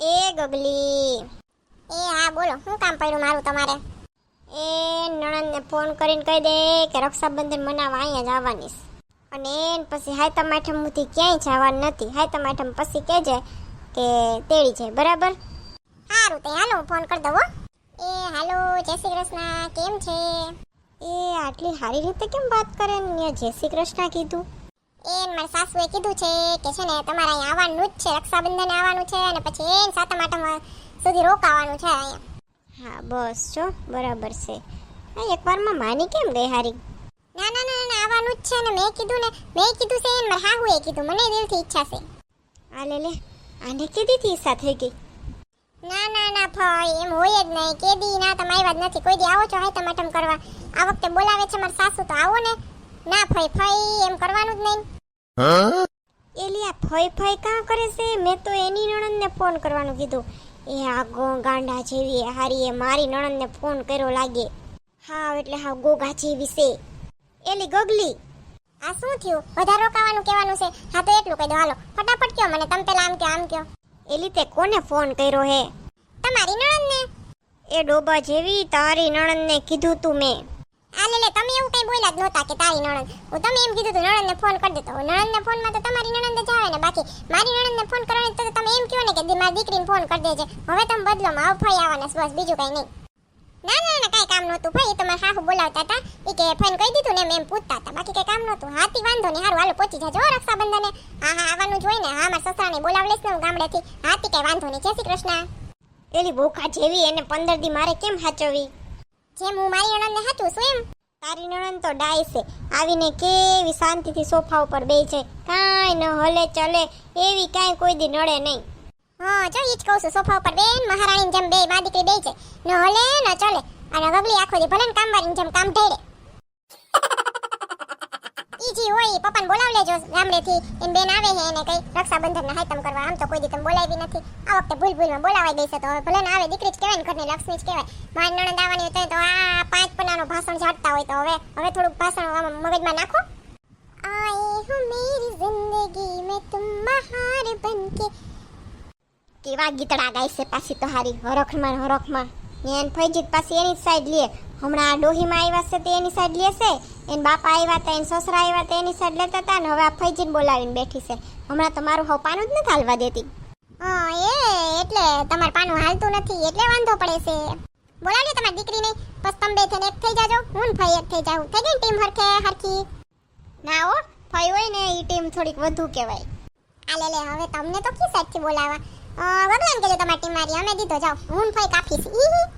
એ ગગલી. એ હા, બોલો, શું કામ પડ્યું મારું તમારે? એ નણંદને ફોન કરીને કહી દે કે રક્ષાબંધન મનાવવા અહીંયા જ આવવાની અને પછી હાયતમ આઠમથી ક્યાંય જવાનું નથી. હાયતમ આઠમ પછી કહેજે કે તેડી જાય, બરાબર? સારું તે હાલો ફોન કરી દઉં. એ, હાલો, જય શ્રી કૃષ્ણ, કેમ છે? એ, આટલી સારી રીતે કેમ વાત કરે? ને જય શ્રી કૃષ્ણ કીધું. એ મારા સાસુએ કીધું છે કે છે ને તમારે અહીંયા આવવાનું જ છે રક્ષાબંધન આવવાનું છે અને પછી એ સાતમ આઠમ સુધી રોકાવાનું છે અહીંયા. હા બસ જો બરાબર છે. એકવારમાં માની કેમ ગઈ હારી? ના ના ના ના આવવાનું જ છે ને મેં કીધું ને મેં કીધું છે ને મારા હાહુએ કીધું મને દિલથી ઈચ્છા છે. આ લે લે આને કેદી થી ઈચ્છા થઈ ગઈ? ના ના ના ભાઈ એમ હોય જ નહીં. કે દી ના તમે આવ્યા જ નથી. કોઈ દી આવો છો હાય ટમાટમ કરવા. આ વખતે બોલાવે છે મારા સાસુ તો આવો ને. ના ફઈ ફઈ એમ કરવાનું જ નહીં. એલી આ ફઈ ફઈ કાં કરે છે? મેં તો એની નણંદને ફોન કરવાનું કીધું. એ આ ગો ગાંડા જેવી હારી એ મારી નણંદને ફોન કર્યો લાગે. હા એટલે હા ગોગા જેવી છે. એલી ગગલી આ શું થયું? વધારે રોકાવાનું કહેવાનું છે? હા તો એટલું કહી દો. હાલો ફટાફટ કયો મને. તમે પેલા આમ કયો આમ કયો. એલી તે કોને ફોન કર્યો હે? તમારી નણંદને? એ ડોબા જેવી તારી નણંદને કીધું તું મેં. આ લે તમે એવું કઈ બોલ્યા જ નહોતા કે તારી નણંદ. હું તમે એમ કીધું તું, નણંદને ફોન કરી દેતો નણંદને ફોનમાં તો તમારી નણંદ જ આવે ને બાકી. મારી નણંદને ફોન કરવાની તો તમે એમ કહો ને કે મારી દીકરીને ફોન કરી દેજે. હવે તમે બદલો માં આવ ફઈ આવવાના બસ, બીજું કઈ નહીં. ના ના ના, કઈ કામ નહોતું. ભાઈ એ તો મારા સાસુ બોલાવતા હતા. એ કે ફોન કહી દીધું ને એમ પૂછતા હતા. બાકી કઈ કામ નહોતું. હાથી, વાંધો નહીં, હારું, હાલો, પહોંચી જાજો રક્ષાબંધને. હા હા, આવવાનું જોઈ ને. હા, મારા સસરાને લઈશ ને હું ગામડેથી. હાથી, કઈ વાંધો નહીં. જય શ્રી કૃષ્ણ. એલી ભૂખા જેવી એને પંદર દી મારે કેમ હાચવી જેમ હું મારી નણંદને હતું શું એમ? તારી નણંદ તો ડાય છે. આવીને કેવી શાંતિથી સોફા ઉપર બે છે. કાંઈ ન હલે ચલે, એવી કાંઈ કોઈ દી નડે નહીં. હા, જો ઈ જ કહું છું, સોફા ઉપર બેન મહારાણીની જેમ બે બા દીકરી બે છે. ન હલે, ન ચલે. અને ગગલી આખો દી ભલે કામ કામવાળીની જેમ કામ ઢેડે ઈ જી હોય, પપ્પાને બોલાવી લેજો. ગામડેથી એમ બેન આવે છે એને કઈ રક્ષાબંધનના હાયતમ કરવા. આમ તો કોઈ દી તમે બોલાવી નથી. આ વખતે ભૂલ ભૂલમાં બોલાવાઈ દેશે તો. હવે ભલે ને આવે, દીકરી જ કહેવાય ને, ઘરની લક્ષ્મી જ કહેવાય. મારી નણંદ આવવાની હોય તો આ પાંચ પન્નાનું ભાષણ ઝાડતા હોય તો હવે. હવે થોડુંક ભાષણ આમ મગજમાં નાખો. આઈ હું મેરી જિંદગી મેં તુમ બહાર બનકે કેવા ગીતડા ગાય છે પાછી તો હારી, હરખમાં ને હરખમાં. એન ફૈજીત પાછી એની સાઈડ લે. હમણાં આ ડોહીમાં આવ્યા છે તે એની સાઈડ લેશે એન બાપા આવ્યા હતા એને સસરા આવ્યા હતા એની સાઈડ લેતા હતા ને હવે આ ફૈજીને બોલાવીને બેઠી છે. હમણાં તો મારું હવ પાનું જ નથી હાલવા દેતી. હા એ એટલે તમારું પાનું હાલતું નથી એટલે વાંધો પડે છે. બોલાવજો તમારી દીકરી નહીં બસ તમે બે થઈને એક થઈ જાજો હું ફઈ એક થઈ જાઉં. થઈ ગઈ ટીમ હરખે હરખી? ના હો ફઈ હોય ને એ ટીમ થોડીક વધુ કહેવાય. આ લે લે હવે તમને તો કી સાઈડથી બોલાવા. અ, ગગલાને કહેજો તમારી ટીમ મારી અમે દીધો જાઓ. હું ફઈ કાફી છે ઈ.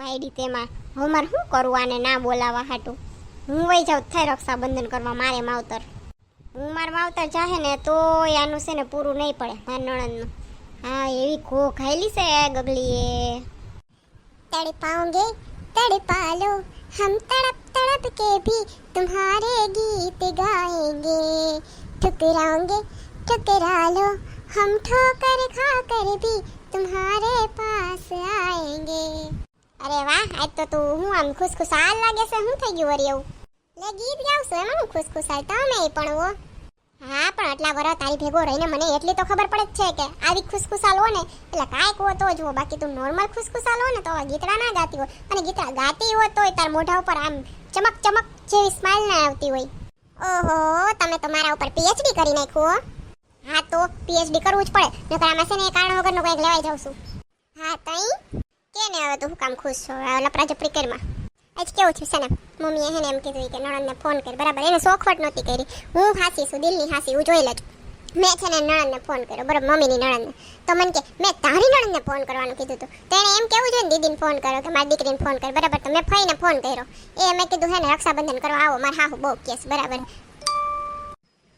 વાયડી તેમાં હવે મારે શું કરવું આને ના બોલાવા હાટું હું વહી જાઉં થાય રક્ષાબંધન કરવા મારે માવતર હું મારા માવતર ચાહે ને તો આનું છે ને પૂરું નહીં પડે મારા નણંદનું હા એવી ખો ખાયેલી છે ગગલીએ तड़पाओगे तड़पा लो हम तड़प तड़प के भी तुम्हारे गीत गाएंगे ठुकराओगे ठुकरा लो हम ठोकर खा कर भी तुम्हारे पास आएंगे અરે વાહ, આજ તો તું હું આમ ખુશખુશાલ લાગે છે? શું થઈ ગયું વરી એવું? લે, ગીત ગાવશો એમાં હું ખુશખુશાલ? તમે પણ વો હા, પણ આટલા વરસ તારી ભેગો રહીને મને એટલી તો ખબર પડે જ છે કે આવી ખુશખુશાલ હો ને એટલે કાંઈક હો તો જુઓ બાકી તું નોર્મલ ખુશખુશાલ હો ને તો ગીતડા ના ગાતી હોય. અને ગીતડા ગાતી હોય તોય તાર મોઢા ઉપર આમ ચમક ચમક જેવી સ્માઇલ ના આવતી હોય. ઓહો, તમે તો મારા ઉપર પીએચડી કરી નાખ્યો હા. તો પીએચડી કરવું જ પડે. નકર આમાં છે ને કારણ વગરનું કંઈક લેવાઈ જાઉં છું. હા, તઈ? કે હવે તું કામ ખુશ છો? આ લપડા જપડી આજ કેવું થયું ને? મમ્મીએ હેને એમ કીધું કે નણંદને ફોન કર. બરાબર, એને શોખવટ નહોતી કરી. હું હાસી છું, દિલની હાસી, હું જોઈ લઉં મેં છે ને નણંદને ફોન કર્યો, બરાબર, મમ્મીની નણંદને. તો મને કે, મેં તારી નણંદને ફોન કરવાનું કીધું હતું તો એણે એમ કેવું જોઈએ ને, દીદીને ફોન કર્યો કે મારી દીકરીને ફોન કર. બરાબર, તો મેં ફઈને ફોન કર્યો. એ મેં કીધું, હે ને, રક્ષાબંધન કરવા આવો, મારા હાહુ બહુ કેસ બરાબર.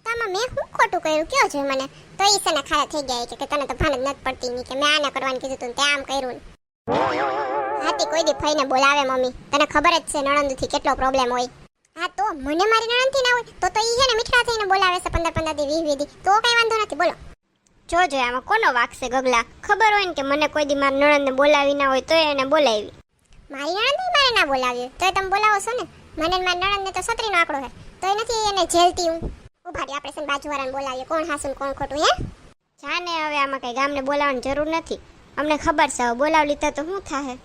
આમાં મેં શું ખોટું કર્યું? કયો છે મને? તો એ છે ને ખારા થઈ ગયા. કે તને તો ભાન જ નથી પડતી. કે, મેં આને કરવાનું કીધું તું તે આમ કર્યું હાથી કોઈ દી ફઈને બોલાવે મમ્મી. તને ખબર જ છે નણંદથી કેટલો પ્રોબ્લેમ હોય. હા તો મને મારી નણંદથી ના હોય તો તો ઈ છે ને મીઠડા થઈને બોલાવે છે પંદર પંદર દી વીસ વીધી દી. તો કઈ વાંધો નથી બોલો. જોજો આમાં કોનો વાક છે ગગલા? ખબર હોય ને કે મને કોઈ દી મારી નણંદને બોલાવી ના હોય તો એને બોલાવી. મારી નણંદને મારે ના બોલાવ્યું તો તમે બોલાવો છો ને? મને મારી નણંદને તો સત્રીનો આંકડો છે. તો એ નથી એને જેલતી હું? ઊભા રહી આપણે સન બાજુવાળાને બોલાવીએ. કોણ હાસું કોણ ખોટું હે? જાને હવે આમાં કઈ ગામને બોલાવવાની જરૂર નથી. અમને ખબર છે બોલાવ લીધા તો શું થાય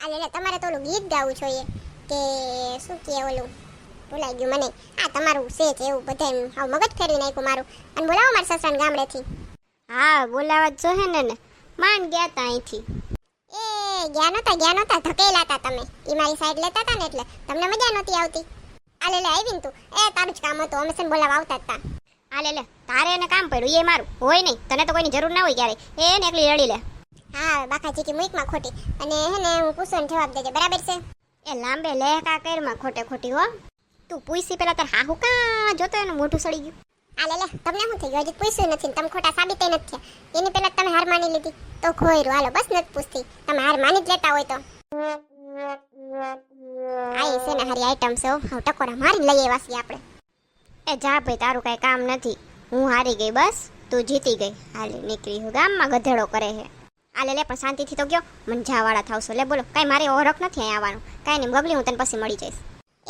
આ લે લે, તમારે તો ઓલું ગીત ગાવું જોઈએ કે શું કહે ઓલું? ભૂલાઈ ગયું મને. આ તમારું છે જ એવું બધા હાવ મગજ ફેરવી નાખ્યું મારું. અને બોલાવો મારા સસરાને ગામડેથી. હા બોલાવા જ જોહે ને ને. માંડ ગયા તા અહીંથી. એ ગયા નતા ગયા નતા ધકેલા હતા તમે. એ મારી સાઈડ લેતા હતા ને એટલે તમને મજા નહોતી આવતી. આ લે લે આવી તું. એ તારું જ કામ હતું અમે છે બોલાવા આવતા હતા આ લે તારે એને કામ પડ્યું એ મારું. હોય નહીં તને તો કોઈની જરૂર ના હોય ક્યારે એને એકલી રડી લે. હા બાકાજી કે મુઈકમાં ખોટી. અને હે ને હું પૂછું જવાબ દેજે. બરાબર છે? એ લાંબે લેકા કરમાં ખોટે ખોટી હો. તું પૂછી પેલા તાર હાહુ કા જોતો એનું મોઢું સડી ગયું? આ લે લે. તમને શું થઈ ગયું હજી પૂછ્યું નથી તમે ખોટા સાબિત નથી થયા. એની પહેલા તમે હાર માની લીધી. તો ખોયરું. હાલો બસ નથી પૂછતી. તમે હાર માની જ લેતા હોય તો. આ એ છે ને હારી આઈટમ છે હો. ટકોરા મારી લઈ આવ્યા છીએ આપણે. એ જા ભાઈ તારું કાંઈ કામ નથી. હું હારી ગઈ બસ. તું જીતી ગઈ. હાલે નીકળી હું ગામમાં ગધેડો કરે છે. હાલે લે પણ શાંતિથી તો ગયો. મને જાવાળા થાવશો. લે બોલો કઈ મારી ઓળખ નથી અહીં આવવાનું. કાંઈ નહીં ગગલી હું તને પછી મળી જઈશ.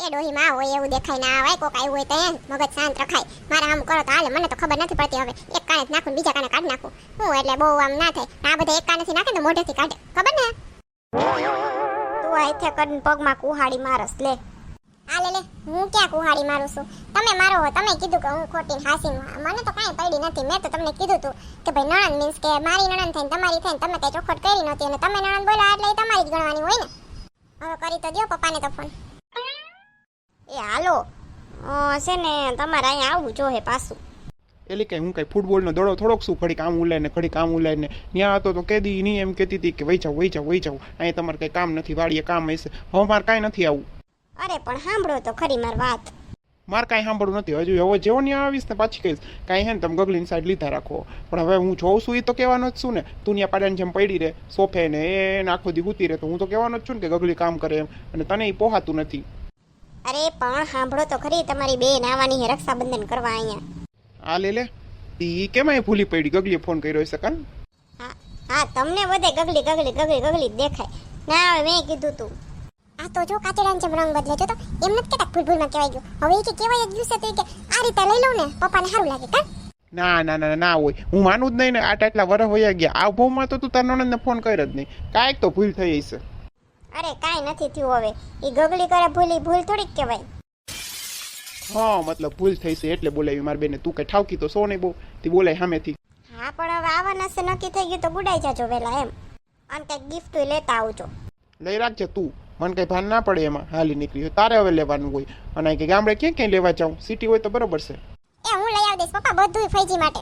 એ ડોહી માં હોય એવું દેખાય ના આવે કોક આવ્યું હોય તો એમ. મગજ શાંત રખાય. મારે આમ કરો તો હાલે મને તો ખબર નથી પડતી હવે. એક કાને જ નાખું બીજા કાને કાઢી નાખું. હું એટલે બહુ આમ ના થાય. આ બધા એક કાનેથી નાખે તો મોઢેથી કાઢે. ખબર ને? તું આઈથે કરીને પગમાં કુહાડી મારસ લે. આ લે હું ક્યાં કુહાડી મારું છું? તમે મારો હો, તમે કીધું કે હું ખોટી હાસી મને તો કાંઈ પડી નથી, મેં તો તમને કીધું તું કે ભાઈ નણંદ મીન્સ કે મારી નણંદ થઈને તમારી થઈને તમે કઈ ચોખવટ કરી નહોતી અને તમે નણંદ બોલા એટલે તમારી જ ગણવાની હોય ને? હવે કરી તો દો પપ્પાને તો ફોન એ હાલો છે ને તમારે અહીંયા આવવું જોઈએ પાછું. એટલે કે હું કઈ ફૂટબોલનો દડો થોડોક શું ઘડી કામ ઉલાય ને ઘડી કામ ઉલાય ને. ત્યાં હતો તો કેદી નહીં એમ કહેતી હતી કે વહી જાઉં વહી જાઉં વહી જાઉં. અહીં તમારે કઈ કામ નથી, વાડીએ કામ હશે. હવે મારે કાંઈ નથી આવું. અરે પણ સાંભળો તો ખરી મારી વાત. મારે કાંઈ સાંભળવું નથી. હજુ હવે જેવો ત્યાં આવીશ ને પાછી કહીશ. કાંઈ હે ને તમે ગગલીની સાઈડ લીધા રાખો. પણ હવે હું જોઉં છું એ તો કહેવાનો જ છું ને. તું ત્યાં પાડાની જેમ પડી રહે સોફે ને એને આખો દી ગુતી રહે તો હું તો કહેવાનો જ છું ને કે ગગલી કામ કરે એમ. અને તને એ પોહાતું નથી. અરે પણ સાંભળો તો ખરી તમારી બેન આવવાની રક્ષાબંધન કરવા અહીંયા. આ લે લે. એ કેમાંય ભૂલી પડી ગગલીએ ફોન કર્યો હશે કાન? હા હા તમને બધે ગગલી ગગલી ગગલી ગગલી દેખાય. ના મેં કીધું તું. આ તો જો કાચડાને જેમ રંગ બદલે જો તો એમ નથી કેતા ભૂલ ભૂલમાં કહેવાય ગયું. હવે એ કે કહેવાય જ ગયું છે તો એ કે આ રીતે લઈ લઉં ને પપ્પાને સારું લાગે કા? ના ના ના ના હોય. હું માનું જ નહીં ને આટલા આટલા વરસ વયા ગયા. આ ભાવમાં તો તું તારા નણંદને ફોન કર્યો જ નહીં. કાંઈક તો ભૂલ થઈ હશે. અરે કાંઈ નથી થયું હવે. એ ગગલી કરે ભૂલી ભૂલ થોડીક કહેવાય. હા મતલબ ભૂલ થઈ છે એટલે બોલાવી મારી બેને. તું કઈ ઠાવકી તો સો નહીં બહુ. તે બોલાય સામેથી. હા પણ હવે આવવાના છે નક્કી થઈ ગયું તો બુડાઈ જાજો વેલા એમ. અને કંઈક ગિફ્ટ લેતા આવજો. લઈ રાખજે તું. મને કંઈ ભાન ના પડે એમાં હાલી નીકળી તારે હવે લેવાનું હોય. અને કે ગામડે ક્યાં ક્યાં લેવા જાઉં? સિટી હોય તો બરોબર છે. એ હું લઈ આવી દઈશ પપ્પા બધું ફૈજી માટે.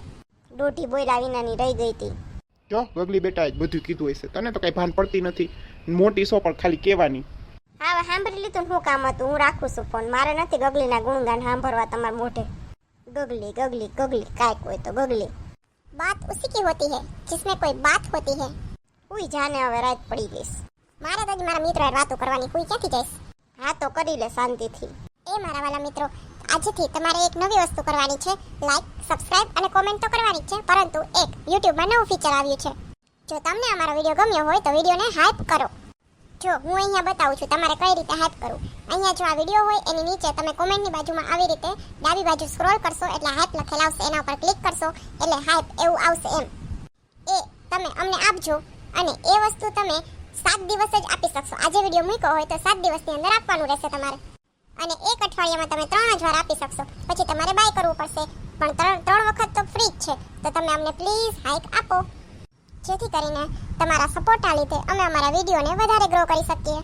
દોઢી બોયરા રાવીનાની રહી ગઈ હતી. જો ગગલી બેટા બધું કીધું હશે. તને તો કંઈ ભાન પડતી નથી. મોટી સો પણ ખાલી કહેવાની. હા સાંભળી લીધું શું કામ હતું. હું રાખું છું ફોન. મારે નથી ગગલીના ગુણગાન સાંભળવા તમારા મોઢે. ગગલી ગગલી ગગલી કાંઈક હોય તો ગગલી. બાત ઉસી કી હોતી હે? જિસમે કોઈ બાત હોતી હે? ઉઈ જાને હવે રાત પડી ગઈશ. મારે તો મારા મિત્રો વાતો કરવાની કોઈ ક્યાંથી જઈશ? હા તો કરી લે શાંતિથી. એ મારા વાલા મિત્રો, આજથી તમારે એક નવી વસ્તુ કરવાની છે. લાઈક સબસ્ક્રાઇબ અને કોમેન્ટ તો કરવાની છે, પરંતુ એક યુટ્યુબમાં નવું ફીચર આવ્યું છે. જો તમને અમારો વીડિયો ગમ્યો હોય તો વિડીયોને હાઈપ કરો. જો હું અહીંયા બતાવું છું તમારે કઈ રીતે હાઈપ કરવું. અહીંયા જો આ વીડિયો હોય એની નીચે તમે કોમેન્ટની બાજુમાં આવી રીતે ડાબી બાજુ સ્ક્રોલ કરશો એટલે હાઈપ લખેલ આવશે, એના ઉપર ક્લિક કરશો એટલે હાઈપ એવું આવશે એમ. એ તમે અમને આપજો અને એ વસ્તુ તમે સાત દિવસ જ આપી શકશો. આજે વીડિયો મૂક્યો હોય તો સાત દિવસની અંદર આપવાનું રહેશે તમારે. અને એક અઠવાડિયામાં તમે ત્રણ જ વાર આપી શકશો. પછી તમારે બાય કરવું પડશે. પણ ત્રણ ત્રણ વખત તો ફ્રી જ છે. તો તમે અમને પ્લીઝ હાઇક આપો. જેથી કરીને તમારા સપોર્ટના લીધે અમે અમારા વિડીયોને વધારે ગ્રો કરી શકીએ.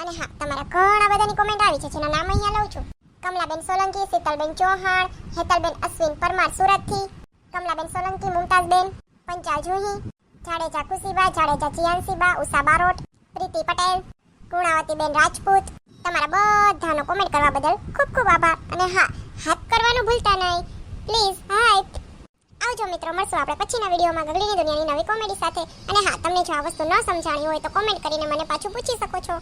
અને હા, તમારા ઘણા બધાની કોમેન્ટ આવી છે, જેના નામ અહીંયા લઉં છું. કમલાબેન સોલંકી, શીતલબેન ચૌહાણ, હેતલબેન અશ્વિન પરમાર સુરતથી, કમલાબેન સોલંકી મુમતાઝબેન પંચાલ જુહી જાડેજા ખુશીબા, જાડેજા ચિયાનસીબા ઉષા બારોટ, પ્રીતિ પટેલ, ગુણાવતીબેન રાજપૂત. તમારા બધાનો કોમેન્ટ કરવા બદલ ખૂબ ખૂબ આભાર. અને હા, હાથ કરવાનું ભૂલતા નહીં. પ્લીઝ હાઈપ આવજો મિત્રો, મળશું આપણે પછીના વિડીયોમાં ગગડીની દુનિયાની નવી કોમેડી સાથે. અને હા, તમને જો આ વસ્તુ ન સમજાણી હોય તો કોમેન્ટ કરીને મને પાછું પૂછી શકો છો.